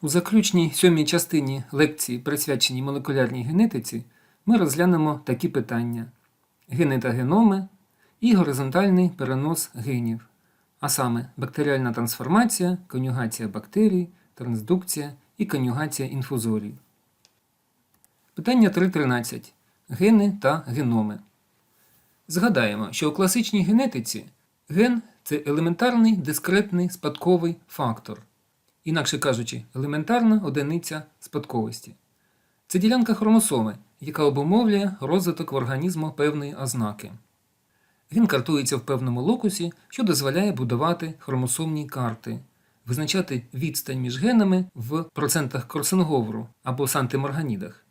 У заключній сьомій частині лекції, присвяченій молекулярній генетиці, ми розглянемо такі питання: гени і горизонтальний перенос генів, а саме бактеріальна трансформація, конюгація бактерій, трансдукція і конюгація інфузорій. Питання 3.13. Гени та геноми. Згадаємо, що у класичній генетиці ген це елементарний дискретний спадковий фактор, інакше кажучи, елементарна одиниця спадковості. Це ділянка хромосоми, яка обумовлює розвиток в організму певної ознаки. Ген картується в певному локусі, що дозволяє будувати хромосомні карти, визначати відстань між генами в процентах Корсенговру або сантиморганідах.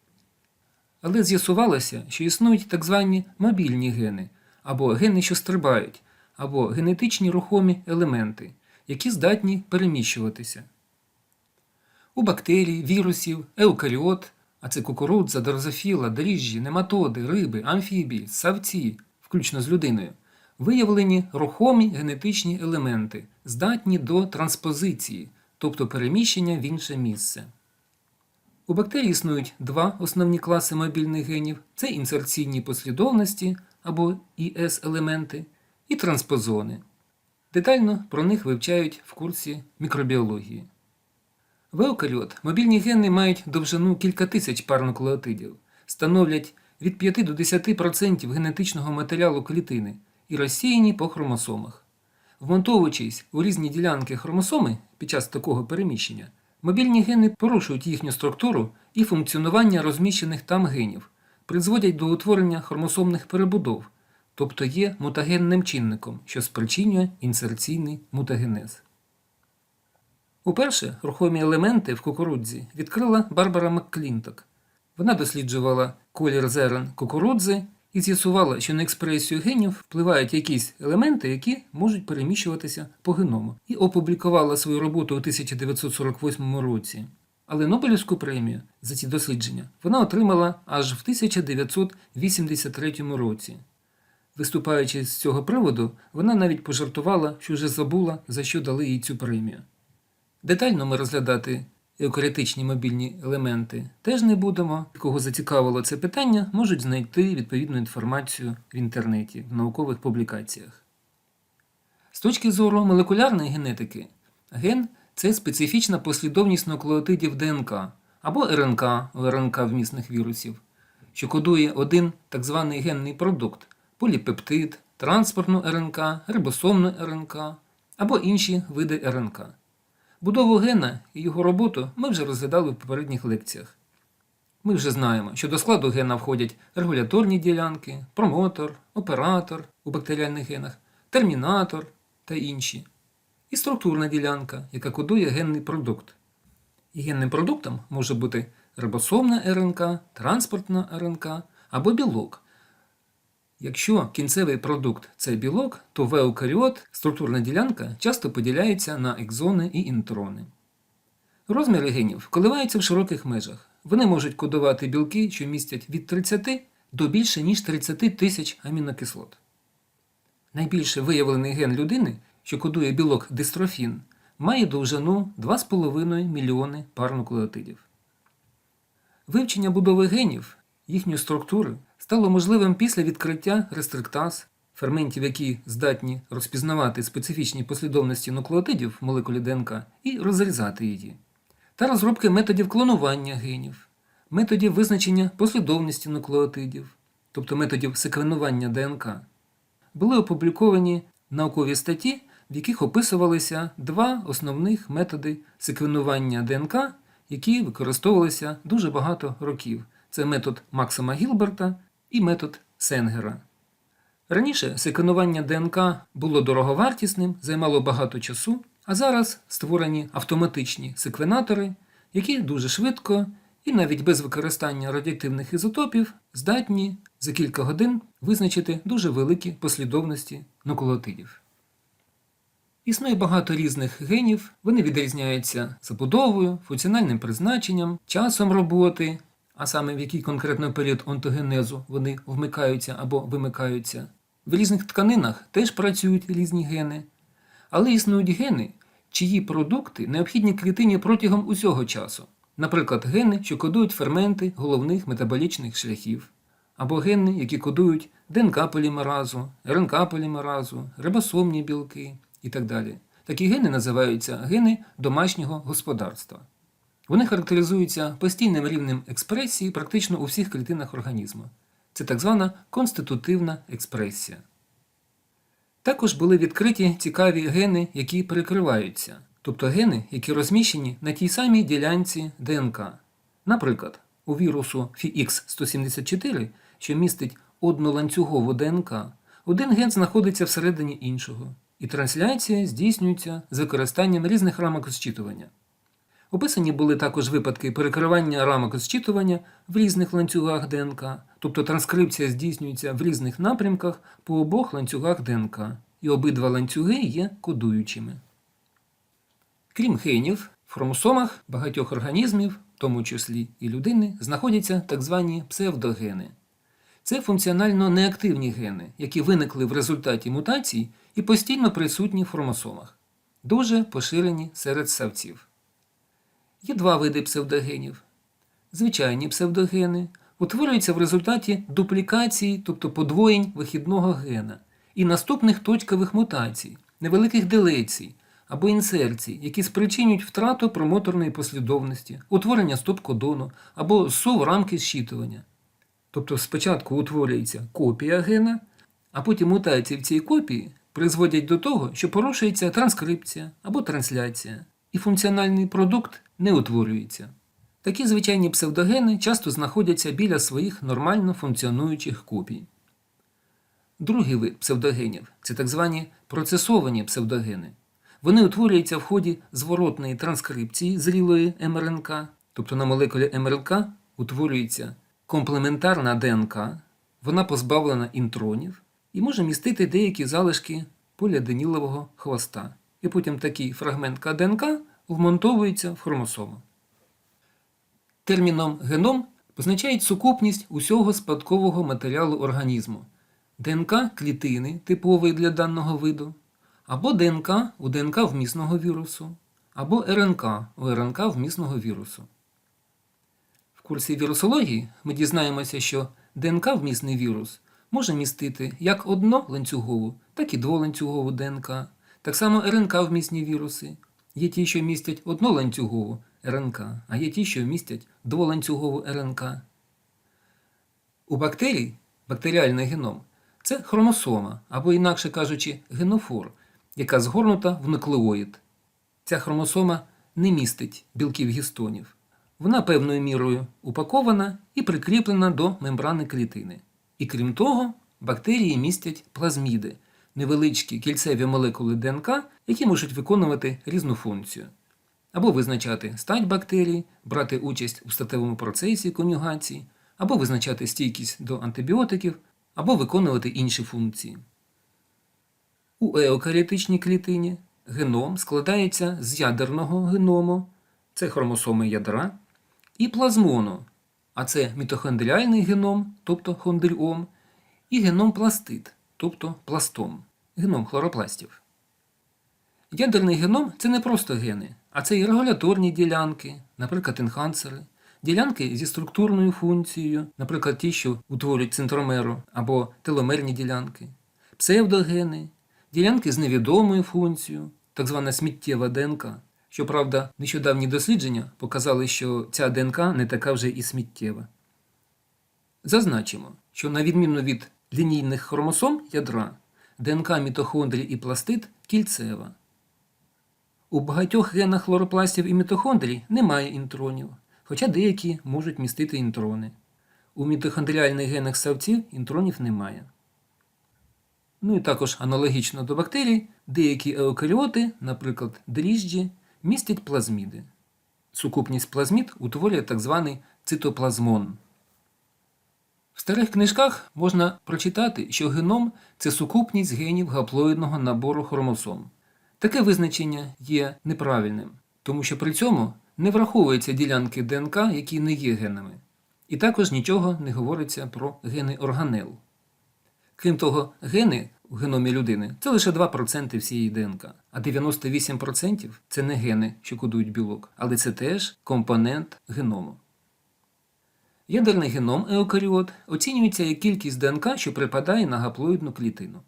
Але з'ясувалося, що існують так звані мобільні гени, або гени, що стрибають, або генетичні рухомі елементи, які здатні переміщуватися. У бактерій, вірусів, еукаріот, а це кукурудза, дрозофіла, дріжджі, нематоди, риби, амфібії, савці, включно з людиною, виявлені рухомі генетичні елементи, здатні до транспозиції, тобто переміщення в інше місце. У бактерій існують два основні класи мобільних генів: це інсерційні послідовності або ІС-елементи і транспозони. Детально про них вивчають в курсі мікробіології. В еукаріот мобільні гени мають довжину кілька тисяч пар нуклеотидів, становлять від 5 до 10% генетичного матеріалу клітини і розсіяні по хромосомах. Вмонтовуючись у різні ділянки хромосоми під час такого переміщення, мобільні гени порушують їхню структуру і функціонування розміщених там генів, призводять до утворення хромосомних перебудов, тобто є мутагенним чинником, що спричинює інсерційний мутагенез. Уперше рухомі елементи в кукурудзі відкрила Барбара Макклінток. Вона досліджувала колір зерен кукурудзи і з'ясувала, що на експресію генів впливають якісь елементи, які можуть переміщуватися по геному, і опублікувала свою роботу у 1948 році. Але Нобелівську премію за ці дослідження вона отримала аж в 1983 році. Виступаючи з цього приводу, вона навіть пожартувала, що вже забула, за що дали їй цю премію. Детально ми розглядати еукаріотичні мобільні елементи теж не будемо. Кого зацікавило це питання, можуть знайти відповідну інформацію в інтернеті, в наукових публікаціях. З точки зору молекулярної генетики, ген це специфічна послідовність нуклеотидів ДНК або РНК у РНК вмісних вірусів, що кодує один так званий генний продукт поліпептид, транспортну РНК, рибосомну РНК або інші види РНК. Будову гена і його роботу ми вже розглядали в попередніх лекціях. Ми вже знаємо, що до складу гена входять регуляторні ділянки, промотор, оператор у бактеріальних генах, термінатор та інші, і структурна ділянка, яка кодує генний продукт. І генним продуктом може бути рибосомна РНК, транспортна РНК або білок. Якщо кінцевий продукт це білок, то в еукаріот структурна ділянка часто поділяється на екзони і інтрони. Розміри генів коливаються в широких межах. Вони можуть кодувати білки, що містять від 30 до більше ніж 30 тисяч амінокислот. Найбільше виявлений ген людини, що кодує білок дистрофін, має довжину 2,5 мільйони пар нуклеотидів. Вивчення будови генів, їхньої структури стало можливим після відкриття рестриктаз, ферментів, які здатні розпізнавати специфічні послідовності нуклеотидів в молекулі ДНК і розрізати її, та розробки методів клонування генів, методів визначення послідовності нуклеотидів, тобто методів секвенування ДНК. Були опубліковані наукові статті, в яких описувалися два основних методи секвенування ДНК, які використовувалися дуже багато років. Це метод Максима Гілберта і метод Сенгера. Раніше секвенування ДНК було дороговартісним, займало багато часу, а зараз створені автоматичні секвенатори, які дуже швидко і навіть без використання радіоактивних ізотопів здатні за кілька годин визначити дуже великі послідовності нуклеотидів. Існує багато різних генів, вони відрізняються забудовою, функціональним призначенням, часом роботи, а саме в який конкретно період онтогенезу вони вмикаються або вимикаються. В різних тканинах теж працюють різні гени, але існують гени, чиї продукти необхідні клітині протягом усього часу. Наприклад, гени, що кодують ферменти головних метаболічних шляхів, або гени, які кодують ДНК полімеразу, РНК полімеразу, рибосомні білки і так далі. Такі гени називаються гени домашнього господарства. Вони характеризуються постійним рівнем експресії практично у всіх клітинах організму. Це так звана конститутивна експресія. Також були відкриті цікаві гени, які перекриваються, тобто гени, які розміщені на тій самій ділянці ДНК. Наприклад, у вірусу FIX174, що містить одноланцюгову ДНК, один ген знаходиться всередині іншого, і трансляція здійснюється з використанням різних рамок зчитування. Описані були також випадки перекривання рамок зчитування в різних ланцюгах ДНК, тобто транскрипція здійснюється в різних напрямках по обох ланцюгах ДНК, і обидва ланцюги є кодуючими. Крім генів, в хромосомах багатьох організмів, в тому числі і людини, знаходяться так звані псевдогени. Це функціонально неактивні гени, які виникли в результаті мутацій і постійно присутні в хромосомах, дуже поширені серед савців. Є два види псевдогенів. Звичайні псевдогени утворюються в результаті дуплікації, тобто подвоєнь вихідного гена, і наступних точкових мутацій, невеликих делецій або інсерцій, які спричинюють втрату промоторної послідовності, утворення стоп-кодону або сув рамки зчитування. Тобто спочатку утворюється копія гена, а потім мутації в цій копії призводять до того, що порушується транскрипція або трансляція, і функціональний продукт не утворюється. Такі звичайні псевдогени часто знаходяться біля своїх нормально функціонуючих копій. Другий вид псевдогенів це так звані процесовані псевдогени. Вони утворюються в ході зворотної транскрипції зрілої МРНК, тобто на молекулі МРНК утворюється комплементарна ДНК, вона позбавлена інтронів і може містити деякі залишки поліаденілового хвоста. І потім такий фрагмент КДНК вмонтовується в хромосому. Терміном геном позначають сукупність усього спадкового матеріалу організму, ДНК клітини, типової для даного виду, або ДНК у ДНК вмісного вірусу, або РНК у РНК вмісного вірусу. В курсі вірусології ми дізнаємося, що ДНК вмісний вірус може містити як одноланцюгову, так і дволанцюгову ДНК. Так само РНК вмісні віруси. Є ті, що містять одноланцюгову РНК, а є ті, що містять дволанцюгову РНК. У бактерій бактеріальний геном це хромосома, або, інакше кажучи, генофор, яка згорнута в нуклеоїд. Ця хромосома не містить білків гістонів. Вона певною мірою упакована і прикріплена до мембрани клітини. І крім того, бактерії містять плазміди невеличкі кільцеві молекули ДНК, які можуть виконувати різну функцію. Або визначати стать бактерій, брати участь у статевому процесі конюгації, або визначати стійкість до антибіотиків, або виконувати інші функції. У еокаріотичній клітині геном складається з ядерного геному, це хромосоми ядра, і плазмону, а це мітохондріальний геном, тобто хондріом, і геном пластид, тобто пластом, геном хлоропластів. Ядерний геном це не просто гени, а це і регуляторні ділянки, наприклад, енхансери, ділянки зі структурною функцією, наприклад, ті, що утворюють центромеру або теломерні ділянки, псевдогени, ділянки з невідомою функцією, так звана сміттєва ДНК. Щоправда, нещодавні дослідження показали, що ця ДНК не така вже і сміттєва. Зазначимо, що на відміну від лінійних хромосом ядра, ДНК мітохондрій і пластид кільцева. У багатьох генах хлоропластів і мітохондрій немає інтронів, хоча деякі можуть містити інтрони. У мітохондріальних генах савців інтронів немає. Ну і також аналогічно до бактерій, деякі еукаріоти, наприклад, дріжджі, містять плазміди. Сукупність плазмід утворює так званий цитоплазмон. В старих книжках можна прочитати, що геном це сукупність генів гаплоїдного набору хромосом. Таке визначення є неправильним, тому що при цьому не враховуються ділянки ДНК, які не є генами, і також нічого не говориться про гени органел. Крім того, гени у геномі людини це лише 2% всієї ДНК, а 98% це не гени, що кодують білок, але це теж компонент геному. Ядерний геном еукаріот оцінюється як кількість ДНК, що припадає на гаплоїдну клітину.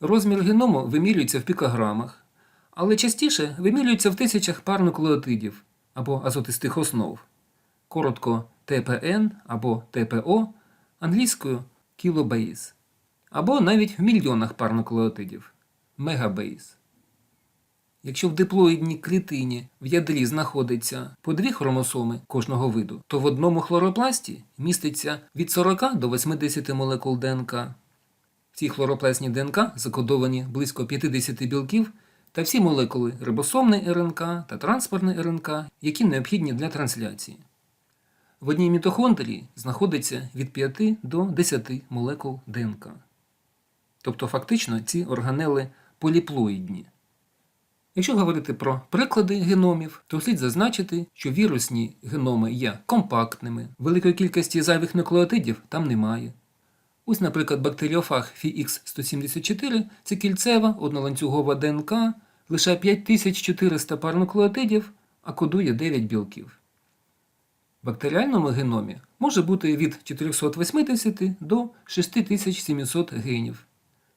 Розмір геному вимірюється в пікограмах, але частіше вимірюється в тисячах пар нуклеотидів або азотистих основ, коротко ТПН або ТПО англійською кілобейс, або навіть в мільйонах пар нуклеотидів мегабейс. Якщо в диплоїдній клітині в ядрі знаходиться по дві хромосоми кожного виду, то в одному хлоропласті міститься від 40 до 80 молекул ДНК. В цій хлоропластній ДНК закодовані близько 50 білків та всі молекули рибосомної РНК та транспортної РНК, які необхідні для трансляції. В одній мітохондрії знаходиться від 5 до 10 молекул ДНК. Тобто фактично ці органели поліплоїдні. Якщо говорити про приклади геномів, то слід зазначити, що вірусні геноми є компактними, великої кількості зайвих нуклеотидів там немає. Ось, наприклад, бактеріофаг FIX174 це кільцева одноланцюгова ДНК, лише 5400 пар нуклеотидів, а кодує 9 білків. В бактеріальному геномі може бути від 480 до 6700 генів.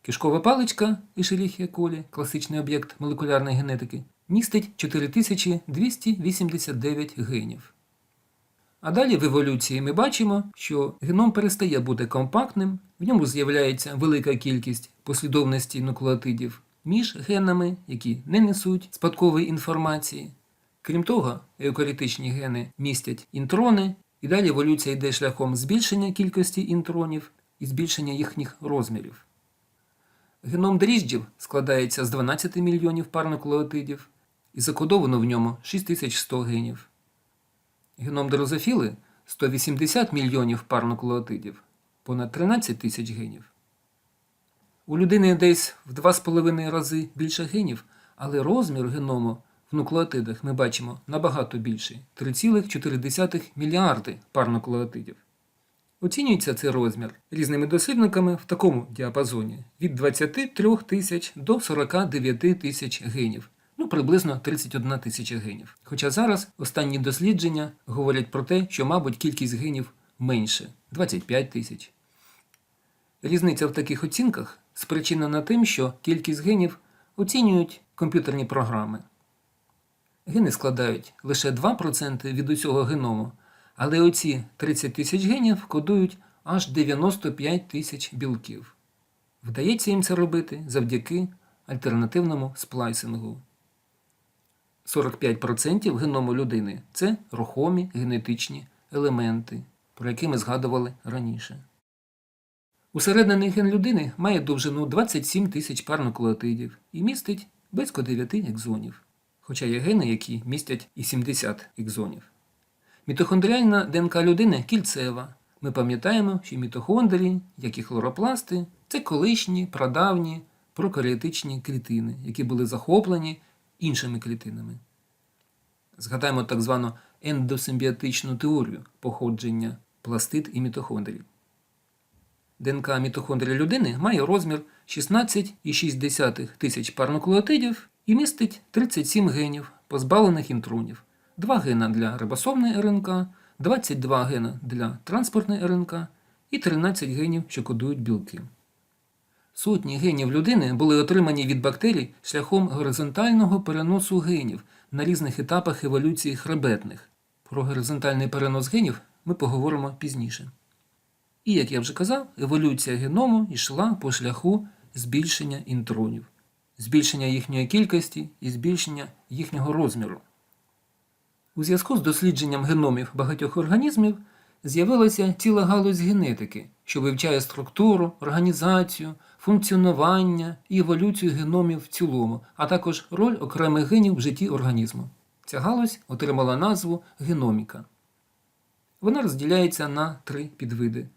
Кишкова паличка Escherichia coli, класичний об'єкт молекулярної генетики, містить 4289 генів. А далі в еволюції ми бачимо, що геном перестає бути компактним, в ньому з'являється велика кількість послідовностей нуклеотидів між генами, які не несуть спадкової інформації. Крім того, еукарітичні гени містять інтрони, і далі еволюція йде шляхом збільшення кількості інтронів і збільшення їхніх розмірів. Геном дріжджів складається з 12 мільйонів пар нуклеотидів і закодовано в ньому 6100 генів. Геном дрозофіли 180 мільйонів пар нуклеотидів, понад 13 тисяч генів. У людини десь в 2,5 рази більше генів, але розмір геному в нуклеотидах ми бачимо набагато більший 3,4 мільярди пар нуклеотидів. Оцінюється цей розмір різними дослідниками в такому діапазоні від 23 тисяч до 49 тисяч генів, ну приблизно 31 тисяча генів. Хоча зараз останні дослідження говорять про те, що, мабуть, кількість генів менше 25 тисяч. Різниця в таких оцінках спричинена тим, що кількість генів оцінюють комп'ютерні програми. Гени складають лише 2% від усього геному. Але оці 30 тисяч генів кодують аж 95 тисяч білків. Вдається їм це робити завдяки альтернативному сплайсингу. 45% геному людини це рухомі генетичні елементи, про які ми згадували раніше. Усереднений ген людини має довжину 27 тисяч пар нуклеотидів і містить близько 9 екзонів, хоча є гени, які містять і 70 екзонів. Мітохондріальна ДНК людини кільцева. Ми пам'ятаємо, що мітохондрії, як і хлоропласти, це колишні, прадавні, прокаріотичні клітини, які були захоплені іншими клітинами. Згадаємо так звану ендосимбіотичну теорію походження пластид і мітохондрій. ДНК мітохондрії людини має розмір 16,6 тисяч пар нуклеотидів і містить 37 генів, позбавлених інтронів. 2 гена для рибосомної РНК, 22 гена для транспортної РНК і 13 генів, що кодують білки. Сотні генів людини були отримані від бактерій шляхом горизонтального переносу генів на різних етапах еволюції хребетних. Про горизонтальний перенос генів ми поговоримо пізніше. І, як я вже казав, еволюція геному йшла по шляху збільшення інтронів, збільшення їхньої кількості і збільшення їхнього розміру. У зв'язку з дослідженням геномів багатьох організмів з'явилася ціла галузь генетики, що вивчає структуру, організацію, функціонування і еволюцію геномів в цілому, а також роль окремих генів в житті організму. Ця галузь отримала назву геноміка. Вона розділяється на три підвиди: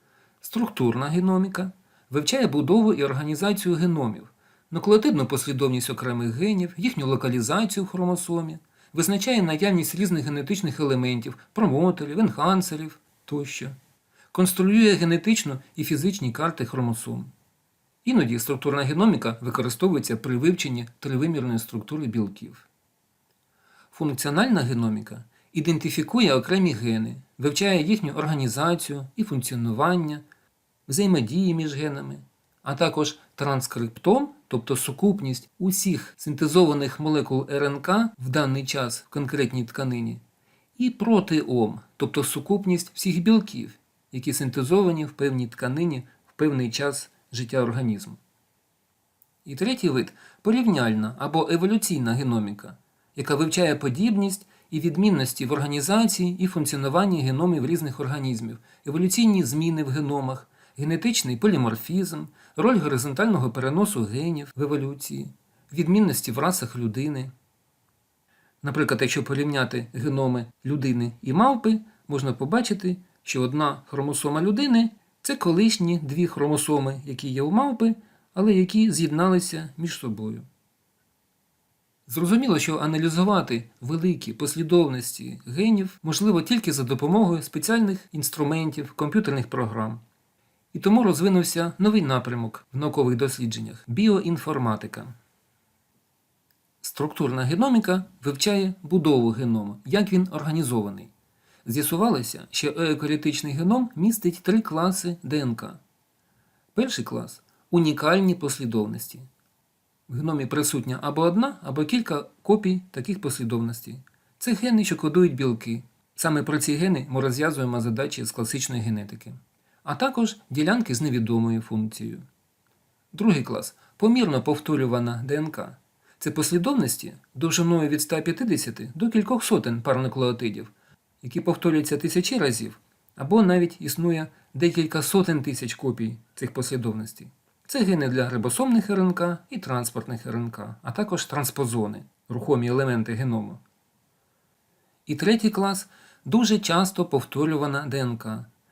структурна геноміка вивчає будову і організацію геномів, нуклеотидну послідовність окремих генів, їхню локалізацію в хромосомі визначає наявність різних генетичних елементів, промоторів, енхансерів тощо, конструює генетичну і фізичні карти хромосом. Іноді структурна геноміка використовується при вивченні тривимірної структури білків. Функціональна геноміка ідентифікує окремі гени, вивчає їхню організацію і функціонування, взаємодії між генами, а також транскриптом, тобто сукупність усіх синтезованих молекул РНК в даний час в конкретній тканині, і протеом, тобто сукупність всіх білків, які синтезовані в певній тканині в певний час життя організму. І третій вид порівняльна або еволюційна геноміка, яка вивчає подібність і відмінності в організації і функціонуванні геномів різних організмів, еволюційні зміни в геномах, генетичний поліморфізм, роль горизонтального переносу генів в еволюції, відмінності в расах людини. Наприклад, якщо порівняти геноми людини і мавпи, можна побачити, що одна хромосома людини це колишні дві хромосоми, які є у мавпи, але які з'єдналися між собою. Зрозуміло, що аналізувати великі послідовності генів можливо тільки за допомогою спеціальних інструментів, комп'ютерних програм. І тому розвинувся новий напрямок в наукових дослідженнях біоінформатика. Структурна геноміка вивчає будову генома, як він організований. З'ясувалося, що еукаріотичний геном містить три класи ДНК. Перший клас унікальні послідовності. В геномі присутня або одна, або кілька копій таких послідовностей. Це гени, що кодують білки. Саме про ці гени ми розв'язуємо задачі з класичної генетики, а також ділянки з невідомою функцією. Другий клас помірно повторювана ДНК. Це послідовності довжиною від 150 до кількох сотень пар нуклеотидів, які повторюються тисячі разів, або навіть існує декілька сотень тисяч копій цих послідовностей. Це гени для рибосомних РНК і транспортних РНК, а також транспозони, рухомі елементи геному. І третій клас дуже часто повторювана ДНК.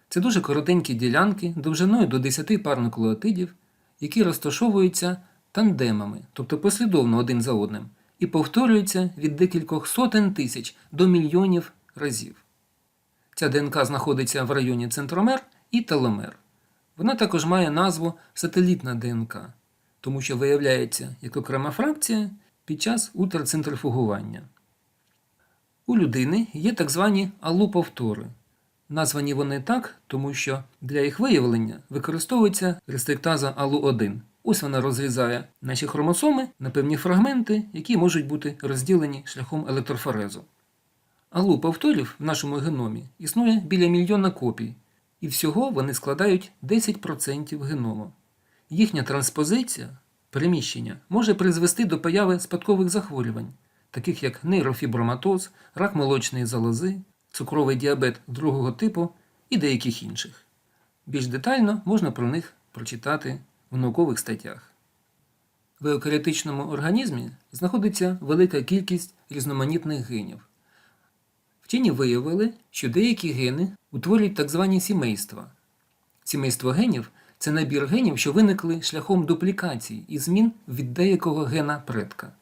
Це дуже коротенькі ділянки довжиною до 10 пар нуклеотидів, які розташовуються тандемами, тобто послідовно один за одним, і повторюються від декількох сотень тисяч до мільйонів разів. Ця ДНК знаходиться в районі центромер і теломер. Вона також має назву сателітна ДНК, тому що виявляється як окрема фракція під час ультрацентрифугування. У людини є так звані алуповтори. Названі вони так, тому що для їх виявлення використовується рестриктаза АЛУ1. Ось вона розрізає наші хромосоми на певні фрагменти, які можуть бути розділені шляхом електрофорезу. Алу повторів в нашому геномі існує біля мільйона копій, і всього вони складають 10% геному. Їхня транспозиція, переміщення, може призвести до появи спадкових захворювань, таких як нейрофіброматоз, рак молочної залози, цукровий діабет другого типу і деяких інших. Більш детально можна про них прочитати в наукових статтях. В еукаріотичному організмі знаходиться велика кількість різноманітних генів. Вчені виявили, що деякі гени утворюють так звані сімейства. Сімейство генів це набір генів, що виникли шляхом дуплікації і змін від деякого гена предка.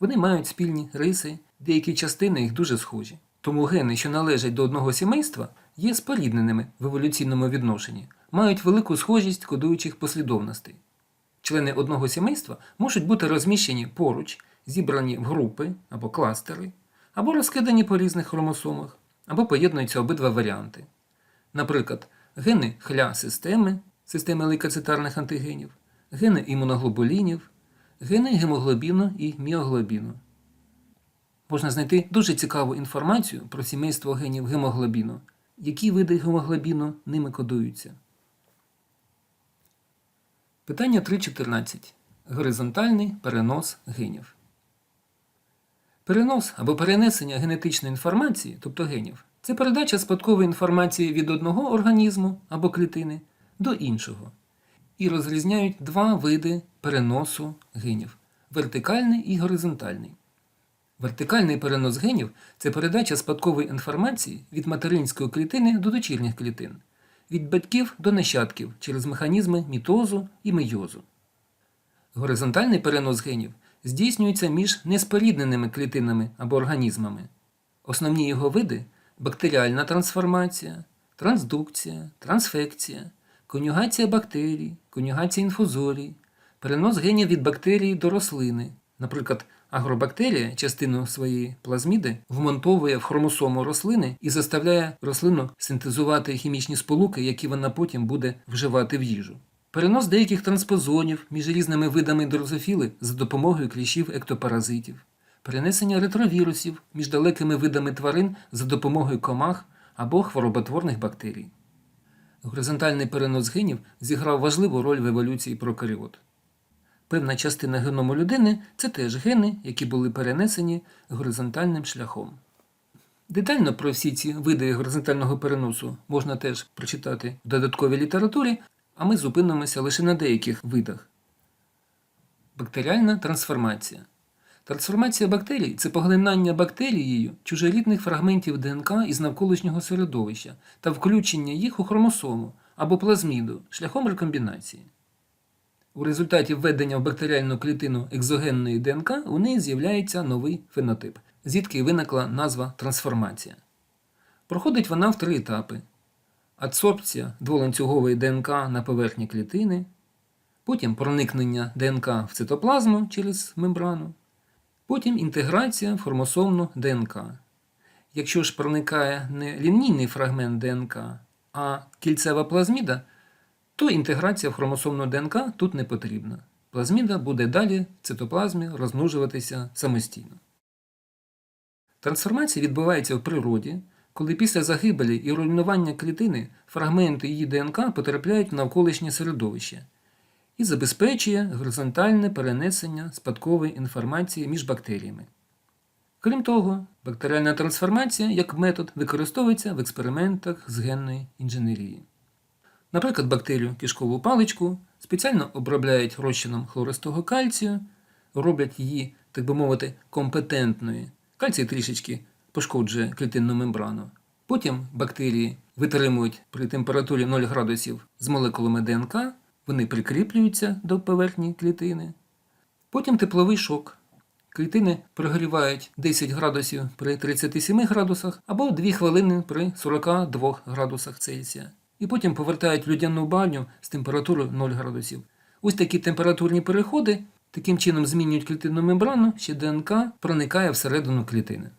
Вони мають спільні риси, деякі частини їх дуже схожі. Тому гени, що належать до одного сімейства, є спорідненими в еволюційному відношенні, мають велику схожість кодуючих послідовностей. Члени одного сімейства можуть бути розміщені поруч, зібрані в групи або кластери, або розкидані по різних хромосомах, або поєднуються обидва варіанти. Наприклад, гени хля системи, системи лейкоцитарних антигенів, гени імуноглобулінів, гени гемоглобіну і міоглобіну. Можна знайти дуже цікаву інформацію про сімейство генів гемоглобіну, які види гемоглобіну ними кодуються. Питання 3.14. Горизонтальний перенос генів. Перенос або перенесення генетичної інформації, тобто генів, це передача спадкової інформації від одного організму або клітини до іншого. І розрізняють два види переносу генів вертикальний і горизонтальний. Вертикальний перенос генів це передача спадкової інформації від материнської клітини до дочірніх клітин, від батьків до нащадків через механізми мітозу і мейозу. Горизонтальний перенос генів здійснюється між неспорідненими клітинами або організмами. Основні його види бактеріальна трансформація, трансдукція, трансфекція, конюгація бактерій, конюгація інфузорій, перенос генів від бактерії до рослини. Наприклад, агробактерія частину своєї плазміди вмонтовує в хромосому рослини і заставляє рослину синтезувати хімічні сполуки, які вона потім буде вживати в їжу. Перенос деяких транспозонів між різними видами дрозофіли за допомогою кліщів ектопаразитів, перенесення ретровірусів між далекими видами тварин за допомогою комах або хвороботворних бактерій. Горизонтальний перенос генів зіграв важливу роль в еволюції прокаріот. Певна частина геному людини це теж гени, які були перенесені горизонтальним шляхом. Детально про всі ці види горизонтального переносу можна теж прочитати в додатковій літературі, а ми зупинимося лише на деяких видах. Бактеріальна трансформація. Трансформація бактерій це поглинання бактерією чужорідних фрагментів ДНК із навколишнього середовища та включення їх у хромосому або плазміду шляхом рекомбінації. У результаті введення в бактеріальну клітину екзогенної ДНК у неї з'являється новий фенотип, звідки виникла назва трансформація. Проходить вона в три етапи: адсорбція дволанцюгової ДНК на поверхні клітини, потім проникнення ДНК в цитоплазму через мембрану, потім інтеграція в хромосомну ДНК. Якщо ж проникає не лінійний фрагмент ДНК, а кільцева плазміда, то інтеграція в хромосомну ДНК тут не потрібна. Плазміда буде далі в цитоплазмі розмножуватися самостійно. Трансформація відбувається в природі, коли після загибелі і руйнування клітини фрагменти її ДНК потрапляють в навколишнє середовище і забезпечує горизонтальне перенесення спадкової інформації між бактеріями. Крім того, бактеріальна трансформація як метод використовується в експериментах з генної інженерії. Наприклад, бактерію кишкову паличку спеціально обробляють розчином хлористого кальцію, роблять її, так би мовити, компетентною. Кальцій трішечки пошкоджує клітинну мембрану. Потім бактерії витримують при температурі 0 градусів з молекулами ДНК, вони прикріплюються до поверхні клітини. Потім тепловий шок. Клітини прогрівають 10 градусів при 37 градусах або 2 хвилини при 42 градусах Цельсія. І потім повертають в людяну баню з температурою 0 градусів. Ось такі температурні переходи таким чином змінюють клітинну мембрану, ще ДНК проникає всередину клітини.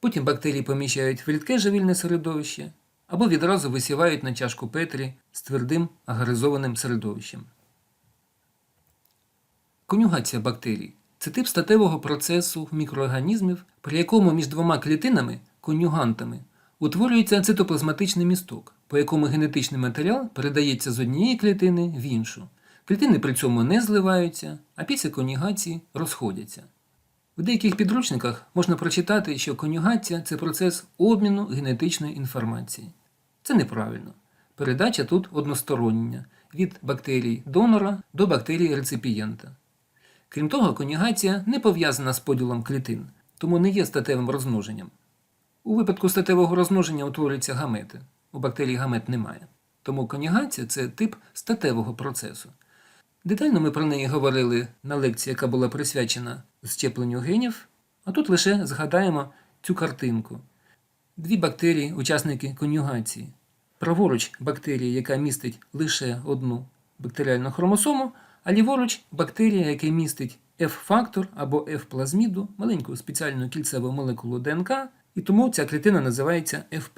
Потім бактерії поміщають в рідке живільне середовище або відразу висівають на чашку Петрі з твердим агаризованим середовищем. Конюгація бактерій це тип статевого процесу мікроорганізмів, при якому між двома клітинами, конюгантами, утворюється цитоплазматичний місток, по якому генетичний матеріал передається з однієї клітини в іншу. Клітини при цьому не зливаються, а після конюгації розходяться. В деяких підручниках можна прочитати, що конюгація це процес обміну генетичної інформації. Це неправильно. Передача тут одностороння від бактерій донора до бактерій реципієнта. Крім того, конюгація не пов'язана з поділом клітин, тому не є статевим розмноженням. У випадку статевого розмноження утворюються гамети. У бактерій гамет немає. Тому конюгація це тип статевого процесу. Детально ми про неї говорили на лекції, яка була присвячена щепленню генів, а тут лише згадаємо цю картинку. Дві бактерії, учасники конюгації. Праворуч бактерія, яка містить лише одну бактеріальну хромосому, а ліворуч бактерія, яка містить F-фактор або F-плазміду, маленьку спеціальну кільцеву молекулу ДНК, і тому ця клітина називається F.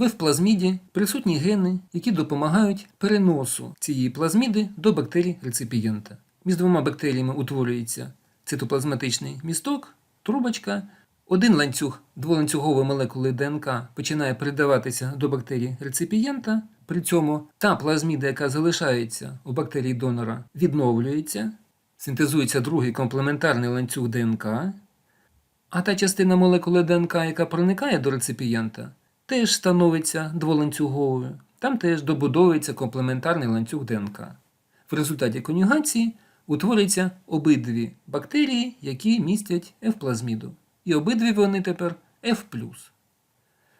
В F-плазміді присутні гени, які допомагають переносу цієї плазміди до бактерій реципієнта. Між двома бактеріями утворюється цитоплазматичний місток, трубочка. Один ланцюг дволанцюгової молекули ДНК починає передаватися до бактерій реципієнта. При цьому та плазміда, яка залишається у бактерії донора, відновлюється, синтезується другий комплементарний ланцюг ДНК, а та частина молекули ДНК, яка проникає до реципієнта, теж становиться дволанцюговою. Там теж добудовується комплементарний ланцюг ДНК. В результаті конюгації утворюються обидві бактерії, які містять F-плазміду. І обидві вони тепер F.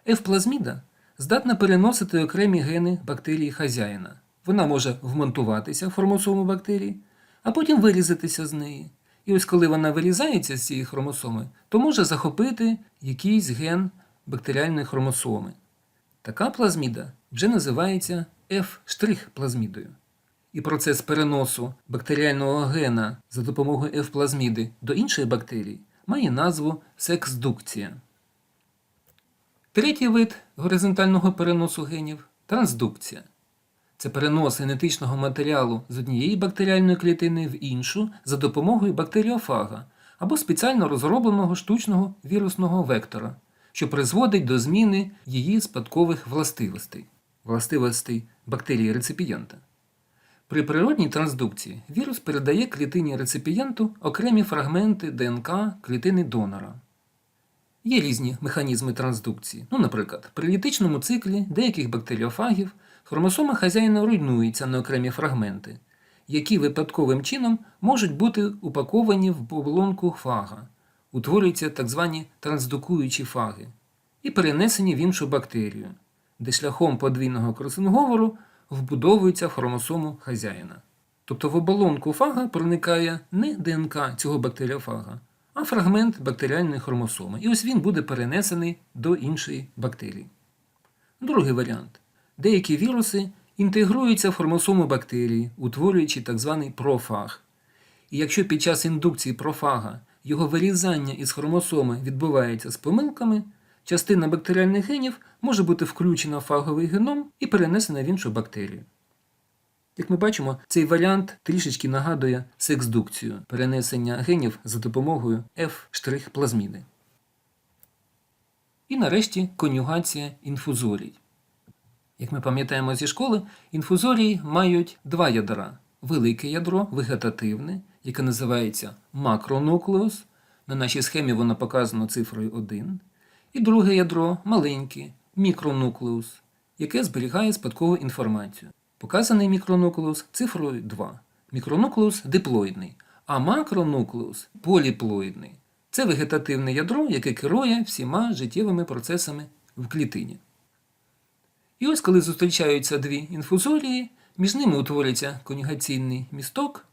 F-плазміда здатна переносити окремі гени бактерії хазяїна. Вона може вмонтуватися в хромосому бактерії, а потім вирізатися з неї. І ось коли вона вирізається з цієї хромосоми, то може захопити якийсь ген бактеріальної хромосоми. Така плазміда вже називається F' плазмідою. і процес переносу бактеріального гена за допомогою F-плазміди до іншої бактерії має назву сексдукція. Третій вид горизонтального переносу генів трансдукція. Це перенос генетичного матеріалу з однієї бактеріальної клітини в іншу за допомогою бактеріофага або спеціально розробленого штучного вірусного вектора, що призводить до зміни її спадкових властивостей, властивостей бактерії реципієнта. При природній трансдукції вірус передає клітині реципієнту окремі фрагменти ДНК клітини донора. Є різні механізми трансдукції. Ну, наприклад, при літичному циклі деяких бактеріофагів хромосома хазяїна руйнується на окремі фрагменти, які випадковим чином можуть бути упаковані в оболонку фага, утворюються так звані трансдукуючі фаги, і перенесені в іншу бактерію, де шляхом подвійного кросинговору вбудовується в хромосому хазяїна. Тобто в оболонку фага проникає не ДНК цього бактеріофага, а фрагмент бактеріальної хромосоми. І ось він буде перенесений до іншої бактерії. Другий варіант. Деякі віруси інтегруються в хромосому бактерії, утворюючи так званий профаг. І якщо під час індукції профага його вирізання із хромосоми відбувається з помилками, частина бактеріальних генів може бути включена в фаговий геном і перенесена в іншу бактерію. Як ми бачимо, цей варіант трішечки нагадує сексдукцію перенесення генів за допомогою F-плазміди. І нарешті конюгація інфузорій. Як ми пам'ятаємо зі школи, інфузорії мають два ядра: велике ядро вегетативне, яке називається макронуклеус. На нашій схемі воно показано цифрою 1. І друге ядро маленьке мікронуклеус, яке зберігає спадкову інформацію. Показаний мікронуклеус цифрою 2. Мікронуклеус диплоїдний, а макронуклеус поліплоїдний. Це вегетативне ядро, яке керує всіма життєвими процесами в клітині. І ось коли зустрічаються дві інфузорії, між ними утворюється конюгаційний місток,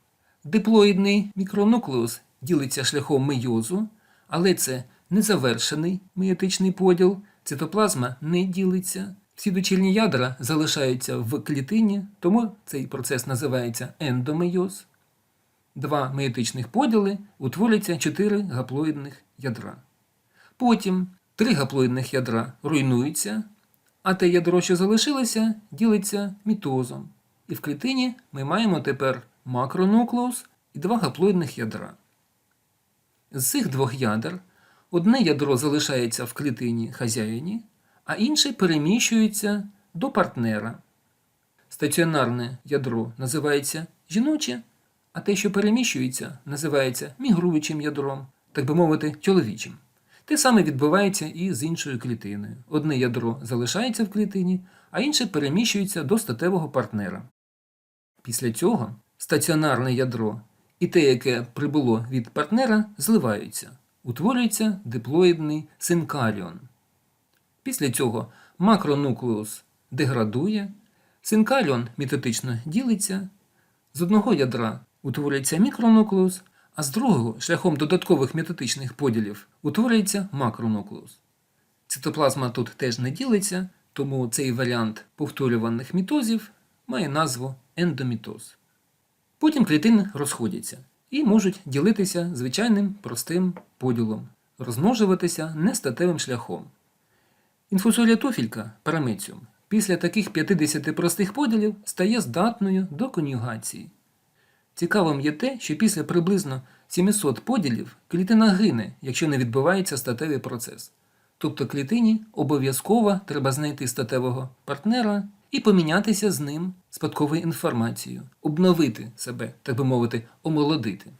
диплоїдний мікронуклеус ділиться шляхом мейозу, але це незавершений мієтичний поділ, цитоплазма не ділиться. Всі дочільні ядра залишаються в клітині, тому цей процес називається ендомейоз. Два меєтичних поділи утворюються чотири гаплоїдних ядра. Потім три гаплоїдних ядра руйнуються, а те ядро, що залишилося, ділиться мітозом. І в клітині ми маємо тепер макронуклеус і два гаплоїдних ядра. З цих двох ядер одне ядро залишається в клітині хазяїні, а інше переміщується до партнера. Стаціонарне ядро називається жіноче, а те, що переміщується, називається мігруючим ядром, так би мовити, чоловічим. Те саме відбувається і з іншою клітиною. Одне ядро залишається в клітині, а інше переміщується до статевого партнера. Після цього стаціонарне ядро і те, яке прибуло від партнера, зливаються, утворюється диплоїдний синкаріон. Після цього макронуклеус деградує, синкаріон мітотично ділиться, з одного ядра утворюється мікронуклеус, а з другого шляхом додаткових метатичних поділів утворюється макронуклеус. Цитоплазма тут теж не ділиться, тому цей варіант повторюваних мітозів має назву ендомітоз. Потім клітини розходяться і можуть ділитися звичайним простим поділом, розмножуватися нестатевим шляхом. Інфузорія туфілька парамеціум після таких 50 простих поділів стає здатною до конюгації. Цікавим є те, що після приблизно 700 поділів клітина гине, якщо не відбувається статевий процес. Тобто клітині обов'язково треба знайти статевого партнера і помінятися з ним спадковою інформацією, обновити себе, так би мовити, омолодити.